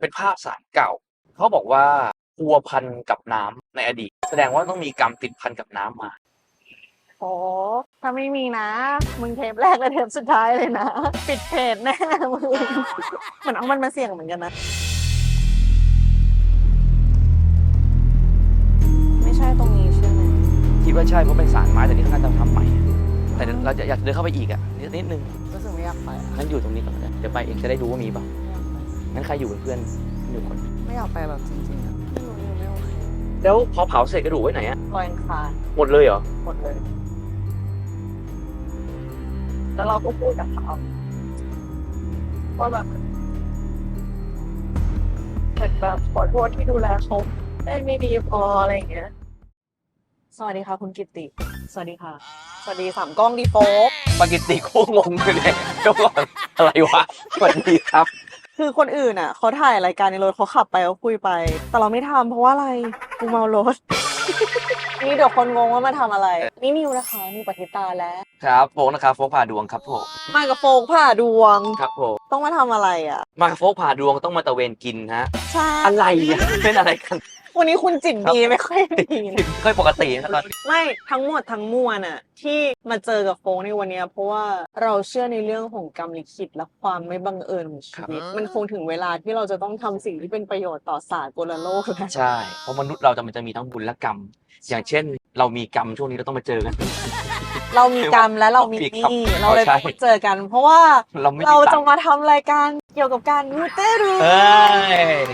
เป็นภาพสารเก่า เขาบอกว่าพัวพันกับน้ำในอดีต แสดงว่าต้องมีกรรมติดพันกับน้ำมาโอ้ถ้าไม่มีนะ มึงเทปแรกและเทปสุดท้ายเลยนะ ปิดเพจแน่มึงเหมือนเอามันมาเสี่ยงเหมือนกันนะ ไม่ใช่ตรงนี้ใช่ไหมคิดว่าใช่เพราะเป็นสารไม้แต่นี่เขาน่าจะทำใหม่ แต่เราจะอยากเดินเข้าไปอีกอะนิดนิดนึงรู้สึกไม่อยากไปอะงั้นอยู่ตรงนี้ก่อนนะเดี๋ยวไปเองจะได้ดูว่ามีเปล่า งั้นใครอยู่เป็นเพื่อนหนึ่งคนไม่อยากไปแบบจริงๆอะไม่รู้อยู่ไม่โอเคแล้วพอเผาเสร็จกระดูกไว้ไหนอะลอยอังคารหมดเลยเหรอ หมดเลย แล้วเราก็พูดกับเขาว่าแบบเหมือนแบบขอโทษที่ดูแลเขาได้ไม่ดีพออะไรอย่างเงี้ย สวัสดีค่ะ คุณกิตติ สวัสดีค่ะ สวัสดีสามกล้องดีโฟกปากิติโคตรงงเลยเนี่ยเจ้าก่อนอะไรวะสวัสดีครับ คือคนอื่นอะเขาถ่ายรายการในรถเขาขับไปเขาคุยไป แต่เราไม่ทำเพราะว่าอะไรกูเมารถ นี่เดี๋ยวคนงงว่ามาทำอะไร นี่นิวนะคะนิวปฏิตาแล้ว ครับโฟกนะครับโฟกผ่าดวงครับผมมากับโฟกผ่าดวง ครับผมต้องมาทำอะไรอะ มากับโฟกผ่าดวงต้องมาตะเวนกินฮะ ใช่ อะไรอะ เป็นอะไรกัน วันนี้คุณจิตดีไม่ค่อยดีนะค่อยปกตินะตอนไม่ทั้งหมดทั้งมวลอะที่มาเจอกับโฟกในวันเนี้ยเพราะว่าเราเชื่อในเรื่องของกรรมลิขิตและความไม่บังเอิญของชีวิตมันคงถึงเวลาที่เราจะต้องทำสิ่งที่เป็นประโยชน์ต่อสากลโลกแล้ว ใช่ เพราะมนุษย์เราจะมันจะมีทั้งบุญและกรรม อย่างเช่น เรามีกรรมช่วงนี้เราต้องมาเจอกัน เรามีกรรมและเรามีมีหครับนี้เราเลยใช่ต้องเจอกัน เพราะว่าเราไม่มีเราตัจะงค์มาทำรายการเกี่ยวกับการมูเตลูเอ้ย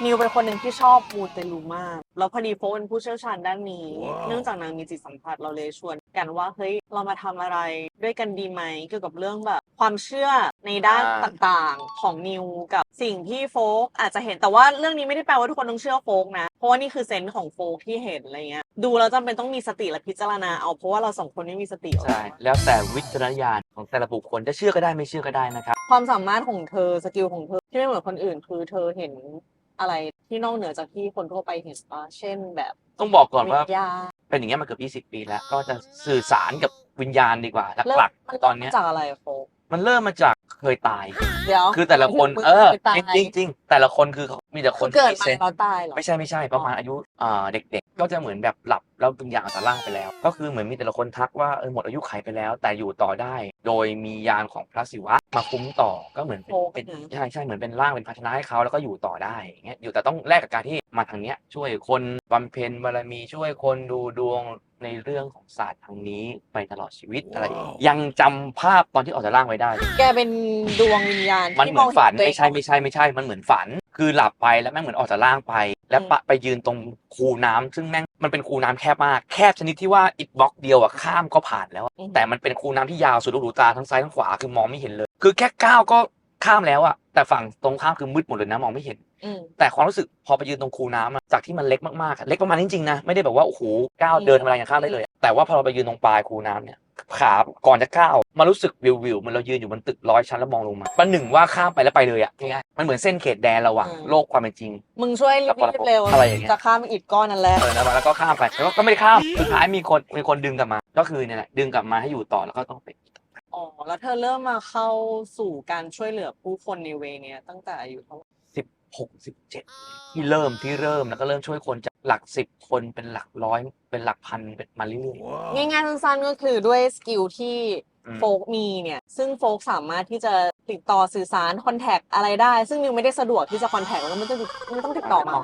นิวเป็นคนหนึ่งที่ชอบมูเตลูมาก แล้วพอดีโฟกเป็นผู้เชี่ยวชาญด้านนี้ เนื่องจากนางมีจิตสัมผัสเราเลยชวนกันว่าเฮ้ยเรามาทำอะไรด้วยกันดีไหมเกี่ยวกับเรื่องแบบ ความเชื่อในด้านต่างๆของนิวกับสิ่งที่โฟกอาจจะเห็นแต่ว่าเรื่องนี้ไม่ได้แปลว่าทุกคนต้องเชื่อโฟกนะ เพราะว่านี่คือเซนส์ของโฟกที่เห็นอะไรเงี้ยดูแล้วจำเป็นต้องมีสติและพิจารณาเอาเพราะว่าเราสองคนไม่มีสติใช่แล้วแต่วิจารณญาณของแต่ละบุคคลจะเชื่อก็ได้ไม่เชื่อก็ได้นะครับความสามารถของเธอสกิลของเธอที่ไม่เหมือนคนอื่นคือเธอเห็น อะไรที่นอกเหนือจากที่คนทั่วไปเห็นปะเช่นแบบต้องบอกก่อนว่า วิญญาณเป็นอย่างเงี้ยมาเกือบ20 ปีแล้ว ก็จะสื่อสารกับวิญญาณดีกว่าเริ่มหลักมันๆตอนเนี้ย จากอะไรโฟกมันเริ่มมาจากเคยตาย เดี๋ยว คือแต่ละคนมึงเออเคยตายจริงจริงๆแต่ละคนคือเขามีแต่คนเกิดที่มาเซนส์แล้วตายเหรอ ไม่ใช่ไม่ใช่ประมาณอายุอ่าเด็กๆ ก็จะเหมือนแบบหลับแล้วบางอย่างอาจจะล่างไปแล้ว ก็คือเหมือนมีแต่ละคนทักว่าเออหมดอายุไขไปแล้ว แต่อยู่ต่อได้ โดยมียานของพระศิวะมาคุ้มต่อก็เหมือนเป็นเป็นใช่ใช่เหมือนเป็นร่างเป็นภาชนะให้เขาแล้วก็อยู่ต่อได้อย่างเงี้ยอยู่แต่ต้องแลกกับการที่มาทางเนี้ยช่วยคนบำเพ็ญบารมีช่วยคนดูดวงในเรื่องของศาสตร์ทางนี้ไปตลอดชีวิตอะไรอย่างเงี้ยยังจำภาพตอนที่ออกจากร่างไว้ได้ แกเป็นดวงวิญญาณมันที่เหมือนฝันตัวเองไม่ใช่ไม่ใช่ไม่ใช่มันเหมือนฝัน คือหลับไปแล้วแม่งเหมือนออกจากร่างไป แล้วปะไปยืนตรงคูน้ำซึ่งแม่งมันเป็นคูน้ำแคบมาก แคบชนิดที่ว่าอิฐบล็อกเดียวอะข้ามก็ผ่านแล้วอะอืมแต่มันเป็นคูน้ำที่ยาวสุดลูกหูตาทั้งซ้ายทั้งขวาคือมองไม่เห็นเลย คือแค่ก้าวก็ข้ามแล้วอะแต่ฝั่งตรงข้ามคือมืดหมดเลยนะมองไม่เห็นอืมแต่ความรู้สึกพอไปยืนตรงคูน้ำอะจากที่มันเล็กมากๆอะเล็กประมาณนี้จริงๆนะไม่ได้แบบว่าโอ้โหก้าวเดินธรรมดาอย่างข้ามได้เลยอะ แต่ว่าพอเราไปยืนตรงปลายคูน้ำเนี่ยขาก่อนจะก้าวมารู้สึกวิววิวๆเหมันเรายืนอยู่บนตึกร้อยชั้นแล้วมองลงมาประหนึ่งว่าข้ามไปแล้วไปเลยอะง่ายๆมันเหมือนเส้นเขตแดนระหว่างโลกความเป็นจริง มึงช่วยรีกับบๆเร็วอะไรอย่างเงี้ยจะข้ามอิฐก้อนนั่นแหละเออแล้วแล้วก็ข้ามไปแล้วก็ไม่ได้ข้ามสุดท้ายมีคนมีคนดึงกลับมา ก็คือเนี่ยแหละดึงกลับมาให้อยู่ต่อแล้วก็ต้องไปอ๋อแล้วเธอเริ่มมาเข้าสู่การช่วยเหลือผู้คนในเวเนี้ยตั้งแต่อายุเท่า ไหร่สิบหกสิบเจ็ดที่เริ่มที่เริ่มแล้วก็เริ่มช่วยคนจากหลักสิบคนเป็นหลักร้อยเป็นหลักพันเป็นมาเรื่อย ง่ายๆสั้นๆก็คือด้วยสกิลที่อืม โฟกมีเนี่ย ซึ่งโฟกสามารถที่จะติดต่อสื่อสารคอนแทคอะไรได้ ซึ่งนิวไม่ได้สะดวกที่จะคอนแทคแล้วไม่ต้องไม่ต้องติดต่อมา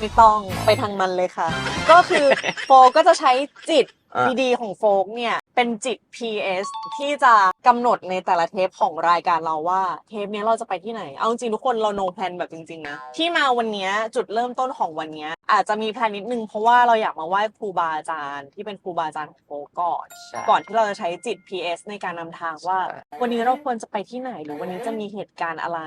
ไม่ต้องไปทางมันเลยค่ะ ก็คือโฟกก็จะใช้จิตอะ ดีๆของโฟกเนี่ยเป็นจิต PS ที่จะกำหนดในแต่ละเทปของรายการเราว่า เทปเนี้ยเราจะไปที่ไหน เอาจริงๆทุกคนเราโนแพลนแบบจริงๆนะที่มาวันเนี้ยจุดเริ่มต้นของวันเนี้ยอาจจะมีแพลนนิดนึงเพราะว่าเราอยากมาไหว้ครูบาอาจารย์ที่เป็นครูบาอาจารย์ของโฟกก่อนใช่ก่อนที่เราจะใช้จิต PS ในการนำทางว่าใช่วันนี้เราควรจะไปที่ไหนหรือวันนี้จะมีเหตุการณ์อะไร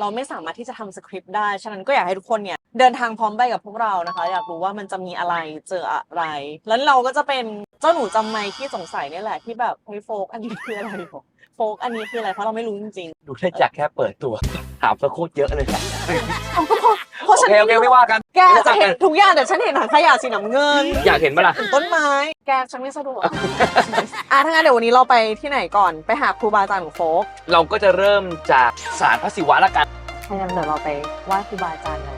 เราไม่สามารถที่จะทำสคริปต์ได้ฉะนั้นก็อยากให้ทุกคนเนี่ยเดินทางพร้อมไปกับพวกเรานะคะ อยากรู้ว่ามันจะมีอะไรเจออะไร แล้วเราก็จะเป็นเจ้าหนูจำไม่ที่สงสัยเนี่ยแหละที่แบบเฮ้ยโฟกอันนี้คืออะไรหรอโฟกอันนี้คืออะไรเพราะเราไม่รู้จริงดูได้จากแค่เปิดตัว ถามซะโคตรเยอะเลยนะๆเอาก็เพราะเพราะโอฉันเคโอเคไม่ว่ากัน แกจะเห็นทุกอย่างแต่ฉันเห็นถังขยะสีน้ำเงินอยากเห็นปะล่ะเห็นต้นไม้ แกฉันไม่สะดวกอะถ้างั้นเดี๋ยววันนี้เราไปที่ไหนก่อนไปหาครูบาอาจารย์ของโฟกเราก็จะเริ่มจากศาลพระศิวะละกันโหางั้นเดี๋ยวเราไปไหว้ครูบาอาจารย์กัน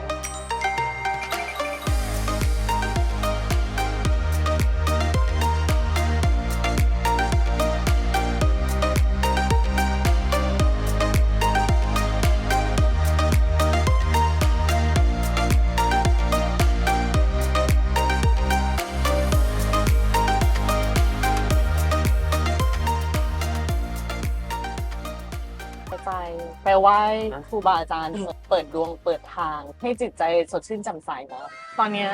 ไปไปไหว้ครูบาอาจารย์เปิดดวงเปิดทาง ให้จิตใจสดชื่นแจ่มใสเนาะตอนเนี้ย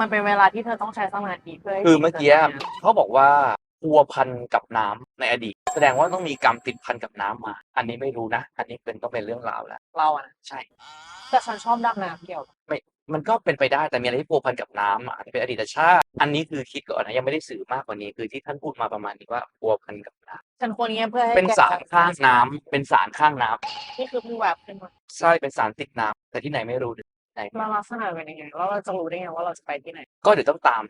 มันเป็นเวลาที่เธอต้องใช้สมาธิเพื่อให้คือเมื่อกี้จิตใจเขาบอกว่าพัวพันกับน้ำในอดีต แสดงว่าต้องมีกรรมติดพันกับน้ำมา อันนี้ไม่รู้นะ อันนี้เป็นต้องเป็นเรื่องราวแล้วเราอะนะใช่ แต่ฉันชอบดำน้ำเกี่ยวมันก็เป็นไปได้แต่มีอะไรที่พัวพันกับน้ำอะอาจจะเป็นอดีตชาติ อันนี้คือคิดก่อนนะยังไม่ได้สื่อมากกว่านี้คือที่ท่านพูดมาประมาณนี้ว่าพัวพันกับน้ ฉันควรเงี้ยเพื่อให้ำเป็นแกสารข้างน้ำเป็นสารข้างน้ำนี่คือเพิ่งแวบขึ้นมาใช่เป็นสารติดน้ำแต่ที่ไหนไม่รู้ไหนแล้วลักษณะเป็นยังไงแล้วเราจะรู้ได้ไงว่าเราจะไปที่ไหน ก็เดี๋ยวต้องตาม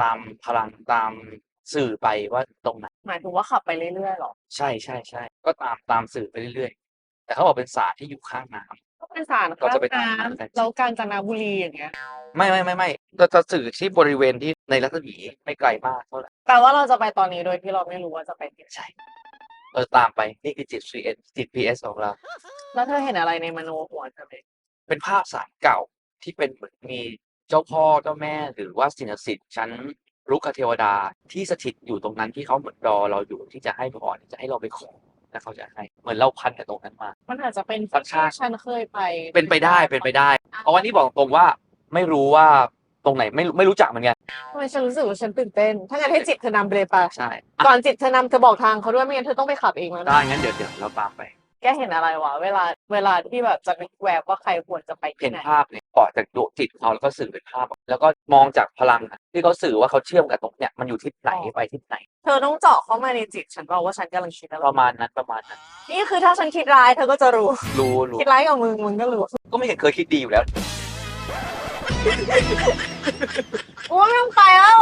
ตามพลังตามสื่อไปว่าตรงไหน หมายถึงว่าขับไปเรื่อยๆหรอ ใช่ใช่ใช่ก็ตามตามสื่อไปเรื่อยๆ แต่เขาบอกเป็นสารที่อยู่ข้างน้ำก็ เป็นสารก็ข้างจะไปตามน้นั้นกันำแล้วกาญจนบุรีอย่างเงี้ย ไม่ไม่ไม่ไม่เราจะสื่อที่บริเวณที่ในรัศมีไม่ไกลมากเท่าไหร่แต่ว่าเราจะไปตอนนี้โดยที่เราไม่รู้ว่าจะไปที่ไหนใช่เราตามไปนี่คือจิต CS จิต PS ของเรา แล้วเธอเห็นอะไรในมโนหัวเธอไหมเป็นภาพสารเก่าที่เป็นเหมือนมีเจ้าพ่อเจ้าแม่ หรือว่าสิ่งศักดิ์สิทธิ์ชั้นรุกขเทวดาที่สถิตอยู่ตรงนั้นที่เขาเหมือนรอเราอยู่ที่จะให้พรที่จะให้เราไปขอ แล้วเขาจะให้เหมือนเราพันกับตรงนั้นมา มันอาจจะเป็นสัญชาติ ที่ฉันเคยไปเป็นไปได้เป็นไปได้ เพราะว่านี่บอกตรงว่าไม่รู้ว่าตรงไหนไม่ไม่รู้จักเหมือนกันทำไมฉันรู้สึกว่าฉันตื่นเต้น ถ้างั้นให้จิตเธอนำไปเลยปะใช่อะก่อนจิตเธอนำเธอบอกทางเขาด้วยไม่งั้นเธอต้องไปขับเองแล้วได้นะงั้นเดี๋ยวเดี๋ยวเราตามไป แกเห็นอะไรวะเวลาเวลาที่แบบจะนึกแวบว่าใครควรจะไปเห็ที่นไหน ภาพเนี่ย ออกจากดวงจิตเขาแล้วก็สื่อเป็นภาพออกแล้วก็มองจากพลังอะที่เขาสื่อว่าเขาเชื่อมกับตรงเนี้ยมันอยู่ทิศไหนไปทิศไหน เธอต้องเจาะเข้ามาในจิตฉันบอกว่าฉันกำลังคิดอะไรประมาณนั้นประมาณนั้น นี่คือถ้าฉันคิดร้ายเธอก็จะรู้ รู้รู้คิดร้ายกับมึงมึงก็รู้ ก็ไม่เห็นเคยคิดดีอยู่แล้ว โอ้ยไม่ต้องไปแล้ว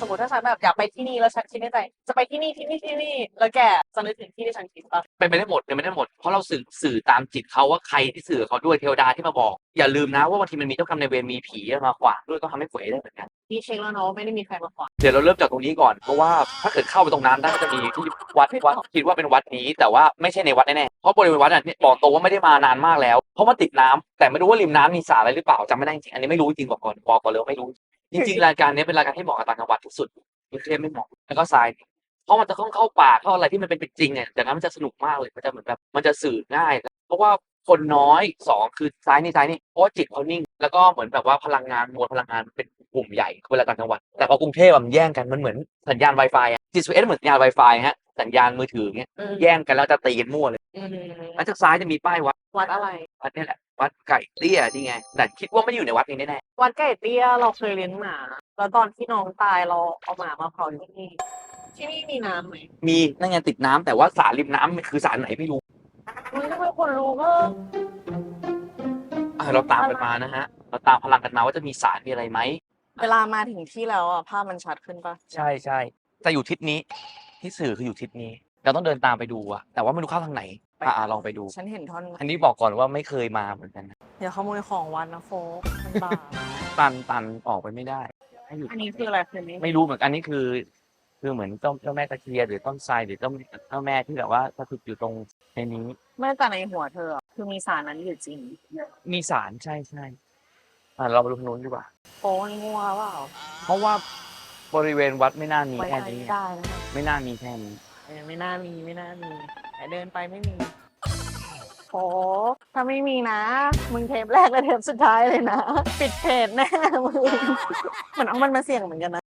สมมติถ้าฉันแบบอยากไปที่นี่แล้วฉันคิดในใจจะไปที่นี่ที่นี่ที่นี่ แล้วแกจะนึกถึงที่ที่ฉันคิดปะเป็นไปได้หมดเป็นไปได้หมด เพราะเราสื่อสื่อตามจิตเขาว่าใครที่สื่อเขาด้วยเทวดาที่มาบอก อย่าลืมนะว่าบางทีมันมีเจ้ากรรมนายเวรมีผีมาขวางด้วยก็ทำให้เผยได้เหมือนกัน นี่เช็คแล้วเนาะไม่ได้มีใครมาขวางเดี๋ยวเราเริ่มจากตรงนี้ก่อนเพราะว่าถ้าเกิดเข้าไปตรงนั้นได้ก็จะมีที่วัดวัดคิดว่าเป็นวัดนี้ แต่ว่าไม่ใช่ในวัดแน่ๆเพราะบริเวณวัดอะเนี่ยบอกตรงว่าไม่ได้มานานมากแล้ว เพราะมันติดน้ำแต่ไม่รู้ว่าริมน้ำมีสระอะไรหรือเปล่าจำไม่ได้จริงอันนี้ไม่รู้จริงบอกก่อนบอกก่อนเลยว่าไม่รู้ จริงๆ รายการนี้เป็นรายการที่เหมาะกับต่างจังหวัดที่สุดกรุงเทพไม่เหมาะแล้วก็ทรายเพราะมันจะต้องเข้าป่าเข้าอะไรที่มันเป็นจริงเนี่ยจากนั้นมันจะสนุกมากเลยมันจะเหมือนแบบมันจะสื่อง่าย เพราะว่าคนน้อยสองคือซ้ายนี่ซ้ายนี่เพราะว่าจิตเขานิ่ง แล้วก็เหมือนแบบว่าพลังงานมวลพลังงานเป็นกลุ่มใหญ่เวลาต่างจังหวัดแต่พอกรุงเทพอะมันแย่งกันมันเหมือนสัญญาณ Wi-Fi อะจิตสเอสเหมือนสัญญาณ Wi-Fi ฮะสัญญาณมือถือเงี้ยแย่งกันแล้วจะตีกันมั่วเลยอืมแล้วจากซ้ายจะมีป้ายวัดวัดอะไรวัดนี่แหละ วัดไก่เตี้ยนี่ไงแต่คิดว่าไม่ได้อยู่ในวัดนี้แน่วัดไก่เตี้ยเราเคยเลี้ยงหมา แล้วตอนที่น้องตายเราเอาหมามาเผาที่นี่ ที่นี่มีน้ำไหมๆมีนั่นไงติดน้ำแต่ว่าสารริมน้ำมันคือสารไหนไม่รู้มันทำไมคนรู้ก็อะเราตามกันมานะฮะ เราตามพลังกันมาว่าจะมีสารมีอะไรไหมเวลามาถึงที่แล้วอะภาพมันชัดขึ้นปะใช่ใช่แต่อยู่ทิศนี้ที่สื่อคืออยู่ทิศนี้ เราต้องเดินตามไปดูอะแต่ว่าไม่รู้เข้าทางไหน อะอะลองไปดู ฉันเห็นท่อนอันนี้บอกก่อนว่าไม่เคยมาเหมือนกันนะอย่าขโมยของวัดนะโฟกมันบาปตันตันออกไปไม่ได้ให้อยู่อันนี้คืออะไรคือนี้ไม่รู้เหมือนกันอันนี้คือ คือเหมือนเจ้าเจ้าแม่ตะเคียนหรือต้นไทรหรือเจ้าเจ้าแม่ที่แบบว่าสถิตอยู่ตรงในนี้ ไม่แต่ในหัวเธออะคือมีสารนั้นอยู่จริงมีสารใช่ใช่อะเราไปดูทางนู้นดีกว่า โฟกมันงัวเปล่าเพราะว่าบริเวณวัดไม่น่ามีไว้แค่ใจนี้ ไม่ได้นะไม่น่ามีแค่นี้เออไม่น่ามีไม่น่ามีแต่เดินไปไม่มีโฟกถ้าไม่มีนะ มึงเทปแรกและเทปสุดท้ายเลยนะ ปิดเพจแน่มึงเหมือนเอามันมาเสี่ยงเหมือนกันนะ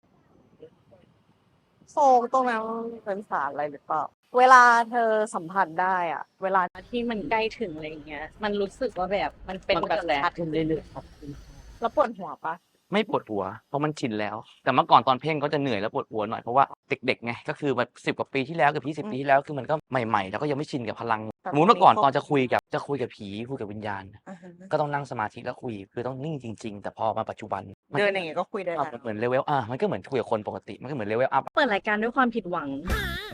โฟกตรงนั้นเป็นสารอะไรหรือเปล่า เวลาเธอสัมผัสได้อะเวลาที่มันใกล้ถึงอะไรอย่างเงี้ย มันรู้สึกว่าแบบมันเป็นแบบชัดขึ้นเรื่อยๆแล้วปวดหัวปะ ไม่ปวดหัวเพราะมันชินแล้ว แต่เมื่อก่อนตอนเพ่งก็จะเหนื่อยแล้วปวดหัวหน่อยเพราะว่าเด็กๆไงก็คือแบบสิบกว่าปีที่แล้วกับยี่สิบปีที่แล้วคือมันก็ใหม่ๆ แล้วก็ยังไม่ชินกับพลังแต่ สมมติเมื่อก่อนพวตอนจะคุยกับจะคุยกับผีคุยกับวิญญาณ อ่าฮะก็ต้องนั่งสมาธิแล้วคุย คือต้องนิ่งจริง ๆ แต่พอมาปัจจุบันมัเดินอย่างเงี้ยก็คุยได้อะแล้วมันเหมือนเลเวลอะมันก็เหมือนคุยกับคนปกติมันก็เหมือนเลเวลอัพ เปิดรายการด้วยความผิดหวัง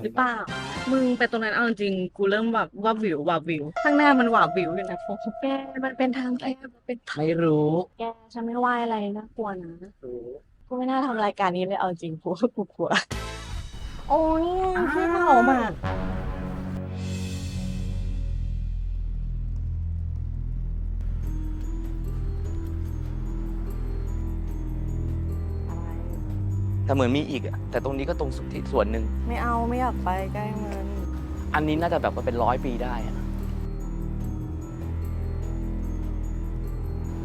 หรือเปล่า มึงไปตรงนั้นเอาจริงๆกูเริ่มแบบว่าวิวว่าวิว ข้างหน้ามันว่าวิวอยู่นะโฟกแกมันเป็นทางแคบมันเป็นทางไม่รู้แกฉันไม่ว่าอะไรนะกลัวนะกูไม่น่าทำรายการนี้เลยเอาจริงกูว่ากูกลัวโอ้ยพี่เผามาอ แต่เหมือนมีอีกอะแต่ตรงนี้ก็ตรงสุดที่ส่วนหนึ่ง ไม่เอาไม่อยากไปใกล้มัน อันนี้น่าจะแบบว่าเป็นร้อยปีได้อะ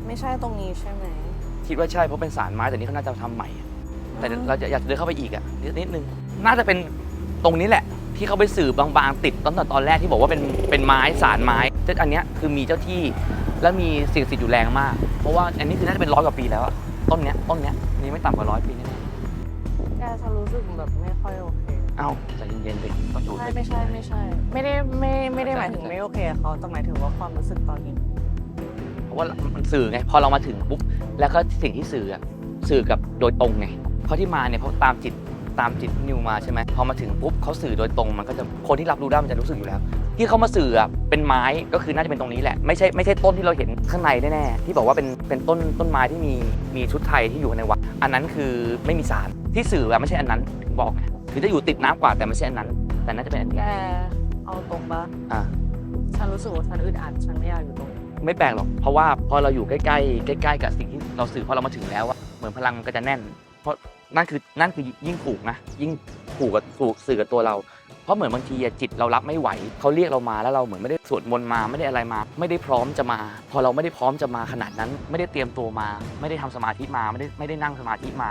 ไม่ใช่ตรงนี้ใช่ไหม คิดว่าใช่เพราะเป็นสารไม้แต่นี่เขาน่าจะทำใหม่อะแต่เราจะอยากจะเดินเข้าไปอีกอะนิดนิดนึง น่าจะเป็นตรงนี้แหละ ที่เขาไปสื่อบางๆติดตั้งแต่ตอนแรกที่บอกว่าเป็นเป็นไม้สารไม้แต่อันเนี้ยคือมีเจ้าที่แล้วมีสิ่งศักดิ์สิทธิ์อยู่แรงมาก เพราะว่าอันนี้คือน่าจะเป็นร้อยกว่าปีแล้วอะต้นเนี้ยต้นเนี้ยนี่ไม่ต่ำกว่าร้อยปีแน่แกฉันรู้สึกแบบไม่ค่อยโอเคๆเอ้าใจเย็นๆดิก็ดูใช่ไม่ใช่ไม่ใช่ ไม่ได้ไม่ไม่ได้หมายถึงไม่โอเคกับเขาแต่หมายถึงว่าความรู้สึกตอนนี้ เพราะว่ามันสื่อไง พอเรามาถึงปุ๊บ แล้วก็สิ่งที่สื่ออะสื่อกับโดยตรงไง เพราะที่มาเนี่ยเพราะตามจิตตามจิตนิวมาใช่ไหมพอมาถึงปุ๊บเขาสื่อโดยตรงมันก็จะคนที่รับรู้ได้มันจะรู้สึกอยู่แล้ว ที่เขามาสื่ออะเป็นไม้ก็คือน่าจะเป็นตรงนี้แหละ ไม่ใช่ไม่ใช่ต้นที่เราเห็นข้างในแน่ๆที่บอกว่าเป็นเป็นต้นต้นไม้ที่มีมีชุดไทยที่อยู่ในวัดอันนั้นคือไม่มีสาร ที่สื่ออะไม่ใช่อันนั้นถึงบอกไงคือจะอยู่ติดน้ำกว่าแต่ไม่ใช่อันนั้น แต่น่าจะเป็นอันแกนี้เอาตรงปะอ่า ฉันรู้สึกว่าฉันอึดอัดฉันไม่อยากอยู่ตรงนี้ไม่แปลกหรอก เพราะว่าพอเราอยู่ใกล้ๆ ใกล้ ๆ กับสิ่งที่เราสื่อพอเรามาถึงแล้วอะเหมือนพลังมันก็จะแน่น เพราะนั่นคือนั่นคือยิ่งผูกนะ ยิ่งผูกกับผูกสื่อกับตัวเรา เพราะเหมือนบางทีอะจิตเรารับไม่ไหวเขาเรียกเรามาแล้วเราเหมือนไม่ได้สวดมนต์มาไม่ได้อะไรมา ไม่ได้พร้อมจะมา พอเราไม่ได้พร้อมจะมาขนาดนั้น ไม่ได้เตรียมตัวมา ไม่ได้ทำสมาธิมาไม่ได้ไม่ได้นั่งสมาธิมา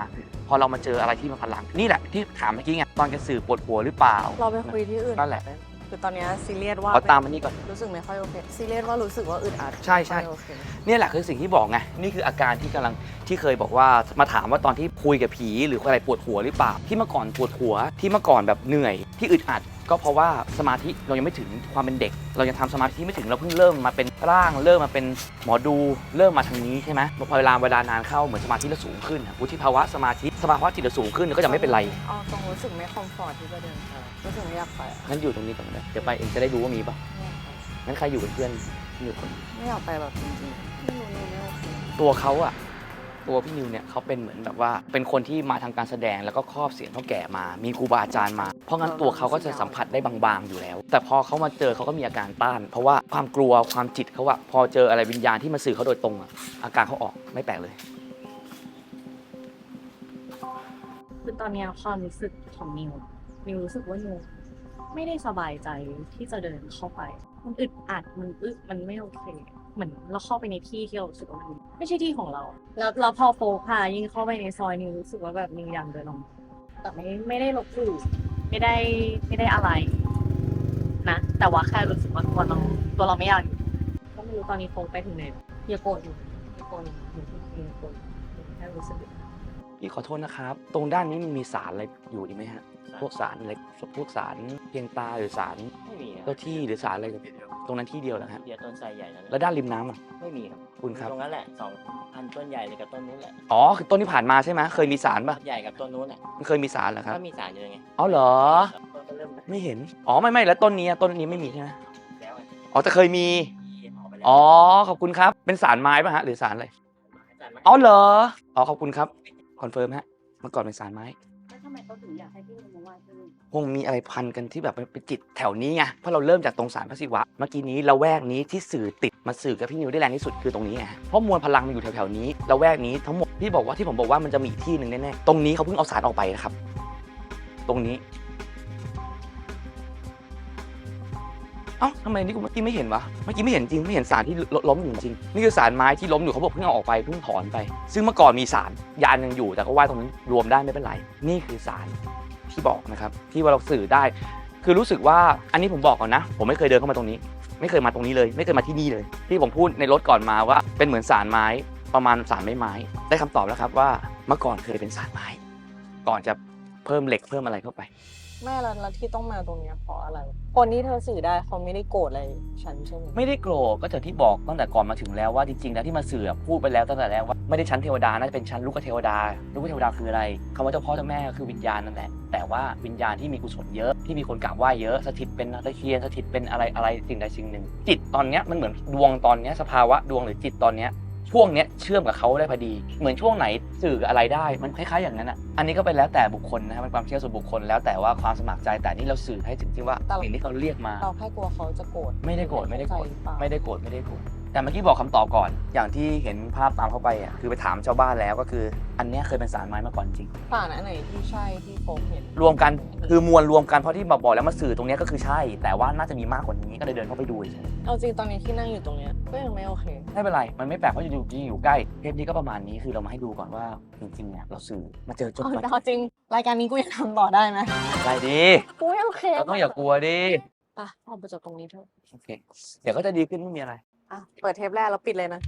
พอเรามาเจออะไรที่มันพลัง นี่แหละที่ถามเมื่อกี้ไงตอนแกสื่อปวดหัวหรือเปล่า เราไปคุยที่อื่นนั่นแหละ คือตอนเนี้ยซีเรียสว่าขอตามมันนี่ก่อน รู้สึกไม่ค่อยโอเคซีเรียสว่ารู้สึกว่าอึดอัดใช่ใช่ ไม่โอเคเนี่ยแหละคือสิ่งที่บอกไง นี่คืออาการที่กำลังที่เคยบอกว่ามาถามว่าตอนที่คุยกับผี หรืออะไรปวดหัวหรือเปล่า ที่เมื่อก่อนปวดหัวที่เมื่อก่อนแบบเหนื่อยที่อึดอัด ก็เพราะว่าสมาธิเรายังไม่ถึงความเป็นเด็ก เรายังทำสมาธิไม่ถึงเราเพิ่งเริ่มมาเป็นร่าง เริ่มมาเป็นหมอดูเริ่มมาทางนี้ใช่ไหมพอเวลาเวลานานเข้าเหมือนสมาธิเราสูงขึ้นอะวุฒิภาวะสมาธิสมาภาวะจิตเราสูงขึ้นก็จะไม่เป็นไรเอาตรงรู้สึกไม่คอมฟอร์ตที่จะเดินไปรู้สึกไม่อยากไปอะงั้นอยู่ตรงนี้ก่อนนะเดี๋ยวไปเองจะได้รู้ว่ามีปะไม่อยากไปงั้นใครอยู่เป็นเพื่อนอยู่คนไม่อยากไปแบบจริงๆไม่รู้นี่ไม่โอเคตัวเขาอะตัวพี่นิวเนี่ยเขาเป็นเหมือนแบบว่าเป็นคนที่มาทางการแสดงแล้วก็ครอบเสียงเขาแก่มา มีครูบาอาจารย์มา เพราะงั้นตัวเขาก็จะสัมผัสได้บางๆอยู่แล้ว แต่พอเขามาเจอเขาก็มีอาการต้าน เพราะว่าความกลัวความจิตเขาอะพอเจออะไรวิญญาณที่มาสื่อเขาโดยตรงอะอาการเขาออกไม่แปลกเลย คือตอนเนี้ยความรู้สึกของนิวนิวรู้สึกว่านิวไม่ได้สบายใจที่จะเดินเข้าไป มันอึดอัดมันอึดมันไม่โอเค เหมือนเราเข้าไปในที่ที่เรารู้สึกว่ามันไม่ใช่ที่ของเรา แล้วแล้วพอโฟกพายิ่งเข้าไปในซอยนิวรู้สึกว่าแบบนิวอยากเดินออกมาแต่ไม่ไม่ได้ลบหลู่ ไม่ได้ไม่ได้อะไร นะ แต่ว่าแค่รู้สึกว่าตัวเราตัวเราไม่อยากอยู่ก็ไม่รู้ตอนนี้โฟกไปถึงไหนอย่าโกรธอยู่อย่าโกรธอยู่อย่าโกรธอยู่แค่รู้สึกพี่ขอโทษนะครับ ตรงด้านนี้มันมีสารอะไรอยู่อีกไหมฮะ พวกสารอะไรพวกสารเพียงตาหรือสารไม่มีครับเจ้าที่หรือสารอะไร ตรงนั้นที่เดียวเหรอฮะเดียวต้นไทรใหญ่นั่นแหแล้วละด้านริมน้ำอะไม่มีครับคุณครับตรงนั้นแหละสองพันต้นใหญ่เลยกับต้นนู้นแหละอ๋อคือต้นที่ผ่านมาใช่ไหมเคยมีสารป่ะใหญ่กับต้นนู้นแหละมันเคยมีสารเหรอครับก็มีสารอยู่ไงอ๋อเหรอต้นก็เริ่มไม่เห็นอ๋อไม่ไม่แล้วต้นนี้อะต้นนี้ไม่มีใช่ไหมแล้วไงอ๋อแต่เคยมีมีออกไปแล้วอ๋อขอบคุณครับเป็นสารไม้ป่ะฮะหรือสารอะไรอาจารย์ไหมอ๋อเหรออ๋อขอบคุณครับคอนเฟิร์มฮะเมื่อก่อนเป็นสารไม้แล้วทำไมเขาถึงอยากให้พี่นุ่มาไหว้ที่นี่คงมีอะไรพันกันที่แบบเป็นจิตแถวนี้ไงเพราะเราเริ่มจากตรงสารพระศิวะ เมื่อกี้นี้ละแวกนี้ที่สื่อติดมาสื่อกับพี่นิวได้แรงที่สุดคือตรงนี้ไงเพราะมวลพลังมันอยู่แถวๆนี้ละแวกนี้ทั้งหมดที่บอกว่าที่ผมบอกว่ามันจะมีอีกที่หนึ่งแน่ๆตรงนี้เขาเพิ่งเอาสารออกไปนะครับ ตรงนี้ เอ้าทำไมนี่กูเมื่อกี้ไม่เห็นวะเมื่อกี้ไม่เห็นจริงไม่เห็นสารที่ล้มอยู่จริงนี่คือสารไม้ที่ล้มอยู่เขาบอกเพิ่งเอาออกไปเพิ่งถอนไป ซึ่งเมื่อก่อนมีสารยานยังอยู่แต่ก็ว่าตรงนี้รวมได้ไม่เป็นไร นี่คือสารที่บอกนะครับที่ว่าเราสื่อได้ คือรู้สึกว่าอันนี้ผมบอกก่อนนะ ผมไม่เคยเดินเข้ามาตรงนี้ ไม่เคยมาตรงนี้เลย ไม่เคยมาที่นี่เลย ที่ผมพูดในรถก่อนมาว่าเป็นเหมือนสารไม้ประมาณสารไม้ไม้ได้คำตอบแล้วครับว่าเมื่อก่อนเคยเป็นสารไม้ ก่อนจะเพิ่มเหล็กเพิ่มอะไรเข้าไป แม่แล้วแล้วที่ต้องมาตรงเนี้ยเพราะอะไร คนที่เธอสื่อได้เขาไม่ได้โกรธอะไรฉันใช่ไหมไม่ได้โกรธก็อย่างที่บอกตั้งแต่ก่อนมาถึงแล้วว่าจริงๆแล้วที่มาเสือพูดไปแล้วตั้งแต่แรกว่าไม่ได้ชั้นเทวดาน่าจะเป็นชั้นลูกเทวดา ลูกเทวดาคืออะไรคำว่าเจ้าพ่อเจ้าแม่ก็คือวิญญาณนั่นแหละแต่ว่าวิญญาณที่มีกุศลเยอะที่มีคนกราบไหว้เยอะสถิตเป็นตะเคียนสถิตเป็นอะไรอะไรสิ่งใดสิ่งหนึ่ง จิตตอนเนี้ยมันเหมือนดวงตอนเนี้ยสภาวะดวงหรือจิตตอนเนี้ย ช่วงเนี้ยเชื่อมกับเขาได้พอดี เหมือนช่วงไหนสื่อกับอะไรได้มันคล้ายๆอย่างนั้นอะอันนี้ก็เป็นแล้วแต่บุคคลนะครับเป็นความเชื่อส่วนบุคคลแล้วแต่ว่าความสมัครใจแต่นี่เราสื่อให้ถึงที่ว่าสิ่งที่เขาเรียกมา เราแค่กลัวเขาจะโกรธไม่ได้โกรธไม่ได้โกรธเข้าใจหรือเปล่าไม่ได้โกรธไม่ได้โกรธ แต่เมื่อกี้บอกคำตอบก่อน อย่างที่เห็นภาพตามเข้าไปอะคือไปถามชาวบ้านแล้วก็คือ อันเนี้ยเคยเป็นสารไม้มาก่อนจริงสารอันไหนที่ใช่ที่โฟกเห็น รวมกันคือมวลรวมกันเพราะที่บอกบอกแล้วมาสื่อตรงเนี้ยก็คือใช่ แต่ว่าน่าจะมีมากกว่านี้ก็เลยเดินเข้าไปดูเฉยเอาจริงตอนนี้ที่นั่งอยู่ตรงเนี้ยก็ยังไม่โอเคไม่เป็นไร มันไม่แปลกเพราะอยู่ๆอยู่ใกล้เทปนี้ก็ประมาณนี้คือเรามาให้ดูก่อนว่าจริงๆเนี่ยเราสื่อมาเจอจนเอามาเอาจริง รายการนี้กูยังทำต่อได้ไหมได้ดีกูไม่โอเคเราต้องอย่ากลัวดิปะออกไปจากตรงนี้เถอะโอเคเดี๋ยวก็จะดีขึ้นไม่มีอะไร อะเปิดเทปแรกแล้วปิดเลยนะ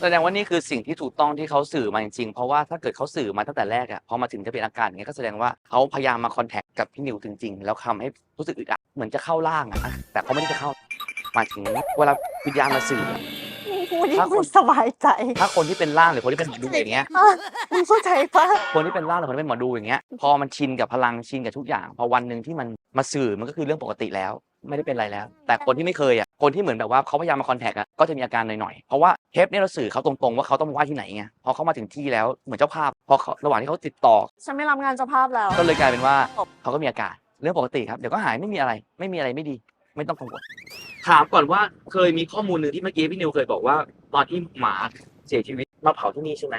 แสดงว่านี่คือสิ่งที่ถูกต้องที่เขาสื่อมาจริงๆ เพราะว่าถ้าเกิดเขาสื่อมาตั้งแต่แรกอะพอมาถึงจะเป็นอาการอย่างเงี้ยก็แสดงว่าเขาพยายามมาคอนแทคกับพี่นิวจริงๆ แล้วทำให้รู้สึกอึดอัดเหมือนจะเข้าร่างอะนะแต่เขาไม่ได้จะเข้าหมายถึงเวลาวิญญาณมาสื่อ มึงพูดยิ่ถ้างคนไม่สบายใจถ้าคนที่เป็นร่างหรือคนที่เป็นหมอดูอย่างเงี้ย อะมึงเข้าใจปะคนที่เป็นร่างหรือคนที่เป็นหมอดูอย่างเงี้ย พอมันชินกับพลังชินกับทุกอย่าง พอวันหนึ่งที่มันมาสื่อมันก็คือเรื่องปกติแล้ว ไม่ได้เป็นไรแล้ว แต่คนที่ไม่เคยอะคนที่เหมือนแบบว่าเขาพยายามมาคอนแทคอะก็จะมีอาการหน่อยๆเพราะว่าเทปเนี้เราสื่อเขาตรงๆว่าเขาต้องมาไหว้ที่ไหนไงพอเขามาถึงที่แล้วเหมือนเจ้าภาพพอเขาระหว่างที่เขาติดต่อ ฉันไม่รับงานเจ้าภาพแล้ว ก็เลยกลายเป็นว่าเขาก็มีอาการเรื่องปกติครับเดี๋ยวก็หายไม่มีอะไร ไม่มีอะไรไม่ดี ไม่ต้องกังวลถามก่อนว่าเคยมีข้อมูลหนึ่งที่เมื่อกี้พี่นิวเคยบอกว่า ตอนที่หมาเสียชีวิตมาเผาที่นี่ใช่ไหม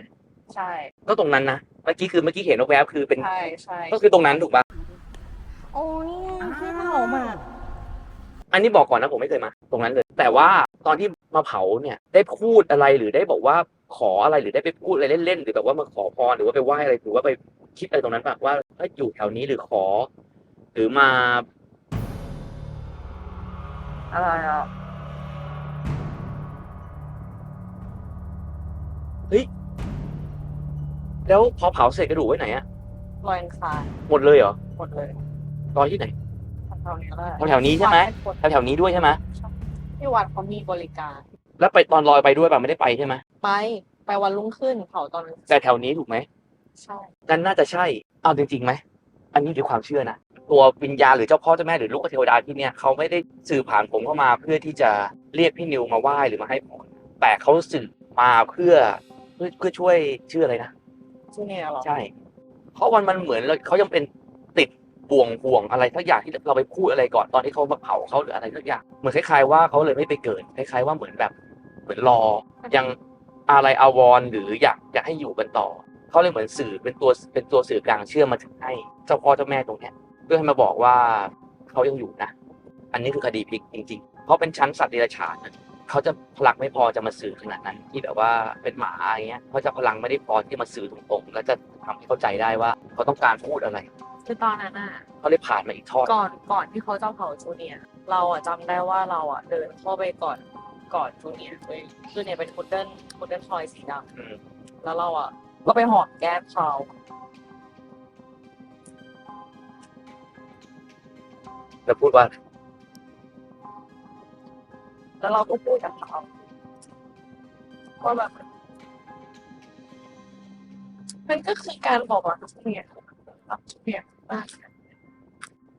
ใช่ ก็ตรงนั้นนะเมื่อกี้คือเมื่อกี้เห็นแวบๆคือเป็นใช่ใช่ก็คือตรงนั้นถูกปะโอ้นี่ไงที่เผามา อันนี้บอกก่อนนะผมไม่เคยมา ตรงนั้นเลย แต่ว่าตอนที่มาเผาเนี่ยได้พูดอะไรหรือได้บอกว่าขออะไรหรือได้ไปพูดอะไรเล่นๆหรือแบบว่ามาขอพรหรือว่าไปไหว้อะไรหรือว่าไปคิดอะไรตรงนั้นปะว่าเอ้ยอยู่แถวนี้หรือขอ หรือมา อะไรอะเฮ้ยแล้วพอเผาเสร็จกระดูกไว้ไหนอะลอยอังคารหมดเลยเหรอหมดเลยลอยที่ไหน แถวๆนี้แหละแถวๆนี้ใช่ไหมแถวๆนี้ด้วยใช่ไหมที่วัดเขามีบริการ แล้วไปตอนลอยไปด้วยป่ะไม่ได้ไปใช่ไหมไปไปวันรุ่งขึ้นเผาตอนแต่แถวนี้ถูกไหมใช่นั่นน่าจะใช่เอาจริงๆไหมอันนี้ด้วยความเชื่อนะตัววิญญาณหรือเจ้าพ่อเจ้าแม่หรือลูกเทวดาที่เนี่ยเขาไม่ได้สื่อผ่านผมเข้ามาเพื่อที่จะเรียกพี่นิวมาไหว้หรือมาให้พรแต่เขาสื่อมาเพื่อเพื่อเพื่อช่วยชื่ออะไรนะที่เนี่ยเหรอใช่ เพราะมันมันเหมือนเราเขายังเป็นติด บ่วงห่วงอะไรทักอย่างที่เราไปพูดอะไรก่อนตอนที่เขามาเผาเขาหรืออะไรทักอย่างเหมือนคล้ายๆว่าเขาเลยไม่ไปเกิดคล้ายๆว่าเหมือนแบบเหมือนรอยังอะไรอาวรหรืออยากอยากให้อยู่กันต่อเขาเลยเหมือนสื่อเป็นตัวเป็นตัวสื่อกลางเชื่อมมาถึงให้เจ้าพ่อเจ้าแม่ตรงเนี้ยเพื่อให้มาบอกว่าเขายังอยู่นะ อันนี้คือคดีพลิกจริงๆเพราะเป็นชั้นสัตว์เดรัจฉานเขาจะพลังไม่พอจะมาสื่อขนาดนั้น ที่แบบว่าเป็นหมาอย่างเงี้ยเขาจะพลังไม่ได้พอที่มาสื่อตรงๆแล้วจะทำให้เข้าใจได้ว่าเขาต้องการพูดอะไร คือตอนนั้นอะ เขาเลยผ่านมาอีกทอด ก่อนก่อนที่เขาจะเผาจูเนียร์เราอะจำได้ว่าเราอะเดินเข้าไปก่อนก่อนจูเนียร์เลยจูเนียร์เป็นพุดเดิ้ลพุดเดิ้ลทอยสีดอืมำแล้วเราอะก็ไปหอมแก้มเขาแล้วพูดว่าแล้วเราก็พูดกับเขาว่าแบบ มันก็คือการบอกว่าจูเนียร์รักจูเนียร์ มาก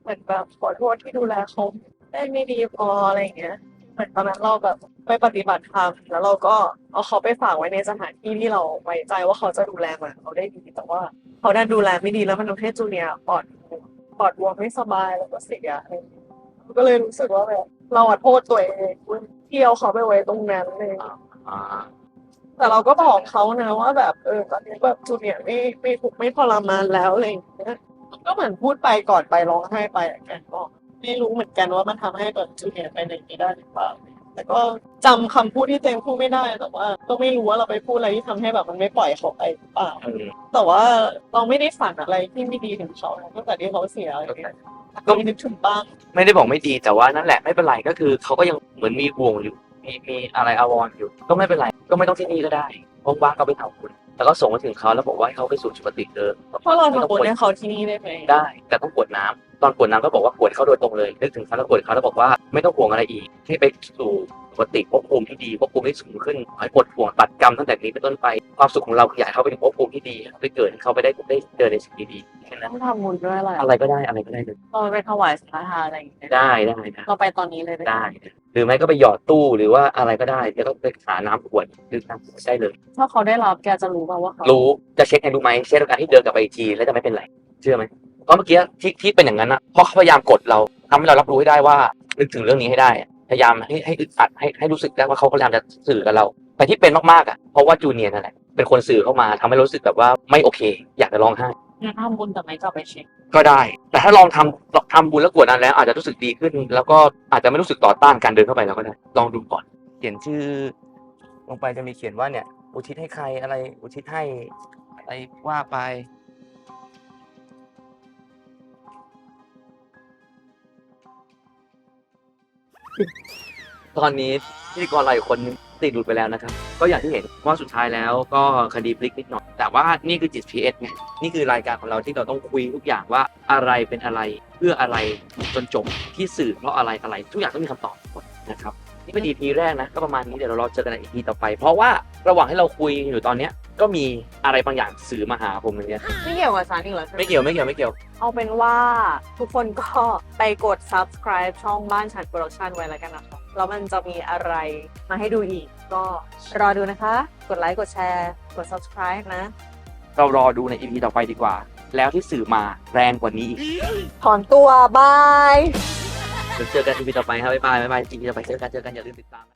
เหมือนแบบขอโทษที่ดูแลเขาได้ไม่ดีพออะไรอย่างเงี้ย เหมือนตอนนั้นเราแบบไปปฏิบัติธรรมแล้วเราก็เอาเขาไปฝากไว้ในสถานที่ที่เราไว้ใจว่าเขาจะดูแลมาเขาได้ดีแต่ว่า เขาได้ดูแลไม่ดีแล้วมันทำให้จูเนียร์ปอดปอดบวมไม่สบายแล้วก็เสียอะไรก็เลยรู้สึกว่าแบบเราอะโทษตัวเองที่เอาเขาไปไว้ตรงนั้นเลยแต่เราก็บอกเขานะว่าแบบเออตอนนี้แบบจูเนียร์ไม่ไม่ถูกไม่ทรมานแล้วอะไรอย่างเงี้ย ก็เหมือนพูดไปก่อนไปร้องไห้ไปอะแกก็ไม่รู้เหมือนกันว่ามันทำให้แบบจูเนียร์ไปในนี้ได้หรือเปล่าแต่ก็จำคำพูดที่เต็งพูดไม่ได้แต่ว่า ก็ไม่รู้ว่าเราไปพูดอะไรที่ทำให้แบบมันไม่ปล่อยเขาไปหรือเปล่าอืมแต่ว่าเราไม่ได้ฝันอะไรที่ไม่ดีถึงเขานะตั้งแต่ที่เขาเสียอะไรเงี้ยก็นึกถึงบ้าง ไม่ได้บอกไม่ดีแต่ว่านั่นแหละไม่เป็นไรก็คือเขาก็ยังเหมือนมีบ่วงอยู่มีมีอะไรอาวรณ์อยู่ ก็ไม่เป็นไรก็ไม่ต้องที่นี่ก็ได้ว่างๆก็ไปทำคุณ แล้วก็ส่งมาถึงเขาแล้วบอกว่าให้เขาไปสู่สุคติเดิมเพราะเราทำบุญให้เขาที่นี่ได้ไหมได้ แต่ต้องกรวดน้ำตอนกรวดน้ำก็บอกว่ากรวดเขาโดยตรงเลยนึกถึงเขาแล้วกรวดเขาแล้วบอกว่าไม่ต้องห่วงอะไรอีก ให้ไปสู่ปกติภพภูมิที่ดีภพภูมิที่สูงขึ้นขอให้ปลดห่วงตัดกรรมตั้งแต่นี้เป็นต้นไปความสุขของเราคืออยากให้เขาไปถึงภพภูมิที่ดีไปเกิดให้เขาไปได้ได้เจอในสิ่งดีๆแค่นั้นต้องทำบุญด้วยอะไรอะไรก็ได้อะไรก็ได้เลยเราไปถวายสังฆทานอะไรอย่างเงี้ยได้ได้ได้เราไปตอนนี้เลยได้ หมได้หรือไม่ก็ไปหยอดตู้หรือว่าอะไรก็ได้เดี๋ยวก็ไปหาน้ำขวดหรือน้ำขวดได้เลย ถ้าเขาได้รับแกจะรู้ป่าว่าเขารู้จะเช็คให้รู้ไหมเช็คด้วยการที่เดินกลับไปอีกทีแล้วจะไม่เป็นไรเชื่อไหมเพราะเมื่อกี้ที่ที่เป็นอย่างนั้นนะเพราะเขาพยายามกดเราทำให้เรารับรู้ให้ได้ว่านึกถึงเรื่องนี้ให้ได้อะพยายามให้ให้อึดอัดให้ให้รู้สึกได้ว่าเขาพยายามจะสื่อกับเรา แต่ที่เป็นมากๆอะเพราะว่าจูเนียร์นั่นแหละเป็นคนสื่อเข้ามาทำให้เรารู้สึกแบบว่าไม่โอเค อยากจะร้องไห้ งั้นทำบุญแต่ไม่กลับไปเช็ค ก็ได้ แต่ถ้าลองทำ ทำบุญแล้วกวดนั้นแล้วอาจจะรู้สึกดีขึ้น แล้วก็อาจจะไม่รู้สึกต่อต้านการเดินเข้าไปแล้วก็ได้ลองดูก่อน เขียนชื่อ ลงไปจะมีเขียนว่าเนี่ย อุทิศให้ใครอะไร อุทิศให้อะไรว่าไป ตอนนี้พิธีกรเราอีกคนนึง ติดหลุดไปแล้วนะครับ ก็อย่างที่เห็นว่าสุดท้ายแล้วก็คดีพลิกนิดหน่อย แต่ว่านี่คือจิต PS ไงนี่คือรายการของเราที่เราต้องคุยทุกอย่างว่าอะไรเป็นอะไรเพื่ออะไรจนจบที่สื่อเพราะอะไรอะไร ทุกอย่างต้องมีคำตอบหมดนะครับนี่เป็น EP แรกนะ ก็ประมาณนี้เดี๋ยวเรารอเจอกันใน EP ต่อไป เพราะว่าระหว่างให้เราคุยอยู่ตอนเนี้ยก็มีอะไรบางอย่างสื่อมาหาผมอย่างเงี้ยไม่เกี่ยวกับสารอีกแล้วใช่ไหมไม่เกี่ยวไม่เกี่ยวไม่เกี่ยว เอาเป็นว่าทุกคนก็ไปกด subscribe ช่องบ้านฉันโปรดักชันไว้แล้วกันนะคะ แล้วมันจะมีอะไรมาให้ดูอีก ก็รอดูนะคะ กดไลค์กดแชร์กด subscribe นะ เรารอดูใน EP ต่อไปดีกว่า แล้วที่สื่อมาแรงกว่านี้อีกถอนตัวบาย เดี๋ยวเจอกัน EP ต่อไปครับบ๊ายบายบ๊ายบาย EP ต่อไปเจอกันเจอกันอย่าลืมติดตาม